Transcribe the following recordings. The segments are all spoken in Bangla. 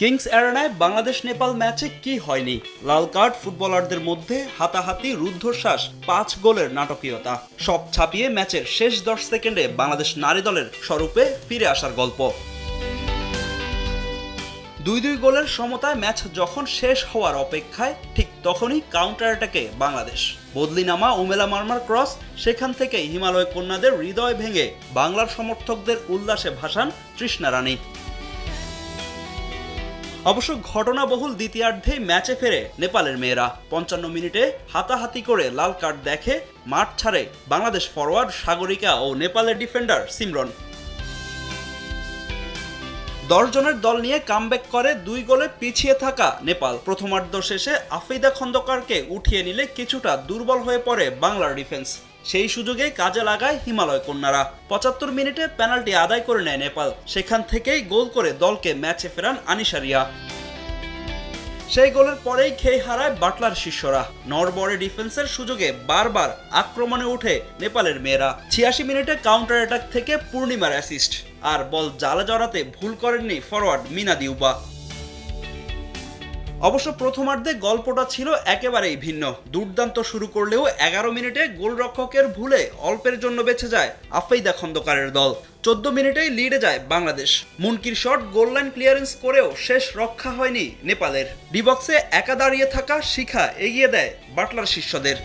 কিংস অ্যারেনায় বাংলাদেশ নেপাল ম্যাচে কি হয়নি? লাল কার্ড ফুটবলারদের মধ্যে হাতাহাতি রুদ্ধশ্বাস, পাঁচ গোলের নাটকীয়তা। সব ছাপিয়ে ম্যাচের শেষ দশ সেকেন্ডে বাংলাদেশ নারী দলের স্বরূপে ফিরে আসার গল্প। দুই দুই গোলের সমতায় ম্যাচ যখন শেষ হওয়ার অপেক্ষায়, ঠিক তখনই কাউন্টার অ্যাটাকে বাংলাদেশ। বদলি নামা উমেলা মার্মার ক্রস সেখান থেকে হিমালয় কন্যাদের হৃদয় ভেঙে বাংলার সমর্থকদের উল্লাসে ভাসান তৃষ্ণা রানী। অবশ্য ঘটনাবহুল দ্বিতীয়ার্ধে ম্যাচে ফেরে নেপালের মেয়েরা। পঞ্চান্ন মিনিটে হাতাহাতি করে লাল কার্ড দেখে মাঠ ছাড়ে বাংলাদেশ ফরওয়ার্ড সাগরিকা ও নেপালের ডিফেন্ডার সিমরন। দশ জনের দল নিয়ে কামব্যাক করে দুই গোলে পিছিয়ে থাকা নেপাল। প্রথমার্ধ শেষে আফিদা খন্দকারকে উঠিয়ে নিলে কিছুটা দুর্বল হয়ে পড়ে বাংলার ডিফেন্স। সেই সুযোগে কাজে লাগায় হিমালয় কন্যারা। পঁচাত্তর মিনিটে পেনাল্টি আদায় করে নেয় নেপাল। সেখান থেকেই গোল করে দলকে ম্যাচে ফেরান আনিসারিয়া সেই গোলের পরেই খেয়ে হারায় বাটলার শিষ্যরা। নরবরে ডিফেন্সের সুযোগে বারবার আক্রমণে উঠে নেপালের মেয়েরা। ছিয়াশি মিনিটে কাউন্টার অ্যাটাক থেকে পূর্ণিমার অ্যাসিস্ট। আর বল জালে জড়াতে ভুল করেননি ফরওয়ার্ড মিনা দিউবা। অবশ্য প্রথমার্ধে গল্পটা ছিল একেবারেই ভিন্ন। দুর্দান্ত শুরু করলেও এগারো মিনিটে গোলরক্ষকের ভুলে অল্পের জন্য বেঁচে যায় আফেইদা খন্দকারের দল। চোদ্দ মিনিটেই লিডে যায় Bangladesh. Munkir shot goal line clearance করেও শেষ রক্ষা হয়নি নেপালের। ডিবক্সে একা দাঁড়িয়ে থাকা শিখা এগিয়ে দেয় বাটলার শিষ্যদের।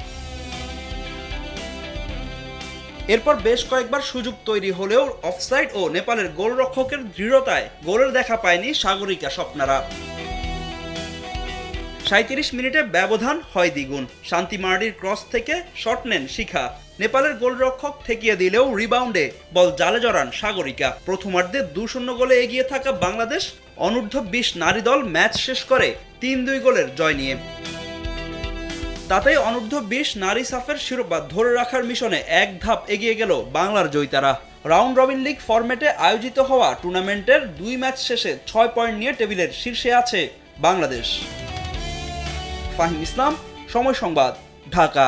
এরপর বেশ কয়েকবার সুযোগ তৈরি হলেও অফসাইড ও নেপালের গোলরক্ষকের দৃঢ়তায় গোলের দেখা পায়নি সাগরিকা স্বপ্নারা। সাঁত্রিশ মিনিটে ব্যবধান হয় দ্বিগুণ। শান্তি মার্ডির ক্রস থেকে শট নেন শিখা। নেপালের গোলরক্ষক ঠেকিয়ে দিলেও রিবাউন্ডে বল জালে জড়ান সাগরিকা। প্রথমার্ধে দু শূন্য গোলে এগিয়ে থাকা বাংলাদেশ অনূর্ধ্ব বিশ নারী দল ম্যাচ শেষ করে তিন দুই গোলের জয় নিয়ে। তাতে অনূর্ধ্ব বিশ নারী সাফের শিরোপা ধরে রাখার মিশনে এক ধাপ এগিয়ে গেল বাংলার জয়িতারা। রাউন্ড রবিন লিগ ফরম্যাটে আয়োজিত হওয়া টুর্নামেন্টের দুই ম্যাচ শেষে ছয় পয়েন্ট নিয়ে টেবিলের শীর্ষে আছে বাংলাদেশ। ফাহিম ইসলাম সময় সংবাদ ঢাকা।